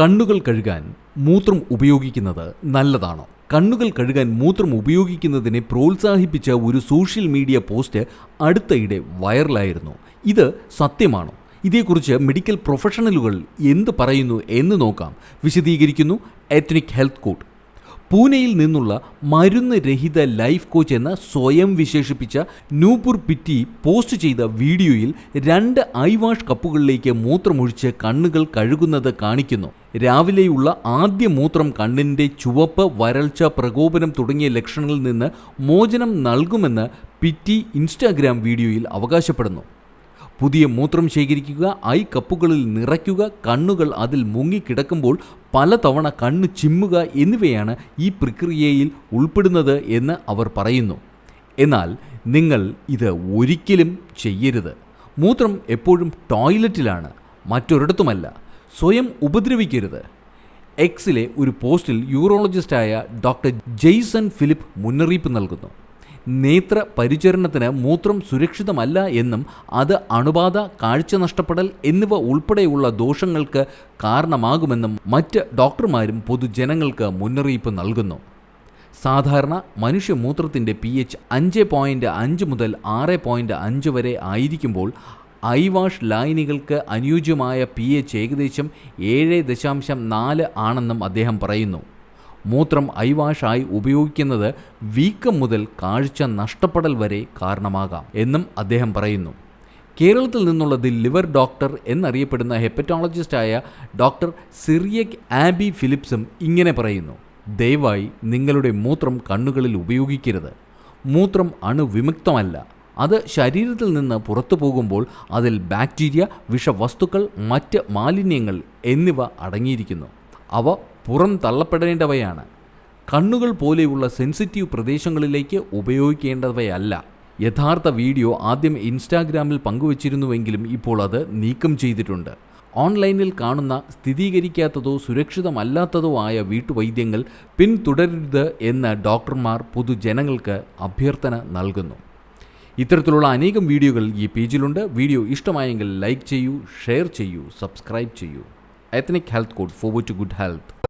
കണ്ണുകൾ കഴുകാൻ മൂത്രം ഉപയോഗിക്കുന്നത് നല്ലതാണോ? കണ്ണുകൾ കഴുകാൻ മൂത്രം ഉപയോഗിക്കുന്നതിനെ പ്രോത്സാഹിപ്പിച്ച ഒരു സോഷ്യൽ മീഡിയ പോസ്റ്റ് അടുത്തയിടെ വൈറലായിരുന്നു. ഇത് സത്യമാണോ? ഇതേക്കുറിച്ച് മെഡിക്കൽ പ്രൊഫഷണലുകൾ എന്ത് പറയുന്നു എന്ന് നോക്കാം. വിശദീകരിക്കുന്നു എത്നിക് ഹെൽത്ത് കോഡ്. പൂനെയിൽ നിന്നുള്ള മരുന്ന് രഹിത ലൈഫ് കോച്ച് എന്ന സ്വയം വിശേഷിപ്പിച്ച നൂപുർ പിറ്റി പോസ്റ്റ് ചെയ്ത വീഡിയോയിൽ രണ്ട് ഐ വാഷ് കപ്പുകളിലേക്ക് മൂത്രമൊഴിച്ച് കണ്ണുകൾ കഴുകുന്നത് കാണിക്കുന്നു. രാവിലെയുള്ള ആദ്യ മൂത്രം കണ്ണിന്റെ ചുവപ്പ് വരൾച്ച പ്രകോപനം തുടങ്ങിയ ലക്ഷണങ്ങളിൽ നിന്ന് മോചനം നൽകുമെന്ന് പിറ്റി ഇൻസ്റ്റാഗ്രാം വീഡിയോയിൽ അവകാശപ്പെടുന്നു. പുതിയ മൂത്രം ശേഖരിക്കുക ഐ കപ്പുകളിൽ നിറയ്ക്കുക കണ്ണുകൾ അതിൽ മുങ്ങിക്കിടക്കുമ്പോൾ പലതവണ കണ്ണ് ചിമ്മുക എന്നിവയാണ് ഈ പ്രക്രിയയിൽ ഉൾപ്പെടുന്നത് എന്ന് അവർ പറയുന്നു. എന്നാൽ നിങ്ങൾ ഇത് ഒരിക്കലും ചെയ്യരുത്. മൂത്രം എപ്പോഴും ടോയ്ലറ്റിലാണ് മറ്റൊരിടത്തുമല്ല. സ്വയം ഉപദ്രവിക്കരുത്. എക്സിലെ ഒരു പോസ്റ്റിൽ യൂറോളജിസ്റ്റായ ഡോക്ടർ ജെയ്സൺ ഫിലിപ്പ് മുന്നറിയിപ്പ് നൽകുന്നു. നേത്ര പരിചരണത്തിന് മൂത്രം സുരക്ഷിതമല്ല എന്നും അത് അണുബാധ കാഴ്ച നഷ്ടപ്പെടൽ എന്നിവ ഉൾപ്പെടെയുള്ള ദോഷങ്ങൾക്ക് കാരണമാകുമെന്നും മറ്റ് ഡോക്ടർമാരും പൊതുജനങ്ങൾക്ക് മുന്നറിയിപ്പ് നൽകുന്നു. സാധാരണ മനുഷ്യമൂത്രത്തിന്റെ പി എച്ച് അഞ്ച് പോയിന്റ് അഞ്ച് മുതൽ ആറ് പോയിന്റ് അഞ്ച് വരെ ആയിരിക്കുമ്പോൾ ഐ വാഷ് ലായനികൾക്ക് അനുയോജ്യമായ പി എച്ച് ഏകദേശം ഏഴ് ദശാംശം നാല് ആണെന്നും അദ്ദേഹം പറയുന്നു. മൂത്രം ഐവാഷായി ഉപയോഗിക്കുന്നത് വീക്കം മുതൽ കാഴ്ച നഷ്ടപ്പെടൽ വരെ കാരണമാകാം എന്നും അദ്ദേഹം പറയുന്നു. കേരളത്തിൽ നിന്നുള്ള ദി ലിവർ ഡോക്ടർ എന്നറിയപ്പെടുന്ന ഹെപ്പറ്റോളജിസ്റ്റായ ഡോക്ടർ സിറിയക് ആബി ഫിലിപ്സും ഇങ്ങനെ പറയുന്നു. ദയവായി നിങ്ങളുടെ മൂത്രം കണ്ണുകളിൽ ഉപയോഗിക്കരുത്. മൂത്രം അണുവിമുക്തമല്ല അത് ശരീരത്തിൽ നിന്ന് പുറത്തു പോകുമ്പോൾ അതിൽ ബാക്ടീരിയ വിഷവസ്തുക്കൾ മറ്റ് മാലിന്യങ്ങൾ എന്നിവ അടങ്ങിയിരിക്കുന്നു. അവ പുറം തള്ളപ്പെടേണ്ടവയാണ്. കണ്ണുകൾ പോലെയുള്ള സെൻസിറ്റീവ് പ്രദേശങ്ങളിലേക്ക് ഉപയോഗിക്കേണ്ടവയല്ല. യഥാർത്ഥ വീഡിയോ ആദ്യം ഇൻസ്റ്റാഗ്രാമിൽ പങ്കുവച്ചിരുന്നുവെങ്കിലും ഇപ്പോൾ അത് നീക്കം ചെയ്തിട്ടുണ്ട്. ഓൺലൈനിൽ കാണുന്ന സ്ഥിരീകരിക്കാത്തതോ സുരക്ഷിതമല്ലാത്തതോ ആയ വീട്ടുവൈദ്യങ്ങൾ പിന്തുടരരുത് എന്ന് ഡോക്ടർമാർ പൊതുജനങ്ങൾക്ക് അഭ്യർത്ഥന നൽകുന്നു. ഇത്തരത്തിലുള്ള അനേകം വീഡിയോകൾ ഈ പേജിലുണ്ട്. വീഡിയോ ഇഷ്ടമായെങ്കിൽ ലൈക്ക് ചെയ്യൂ ഷെയർ ചെയ്യൂ സബ്സ്ക്രൈബ് ചെയ്യൂ. Ethnic health code forward to good health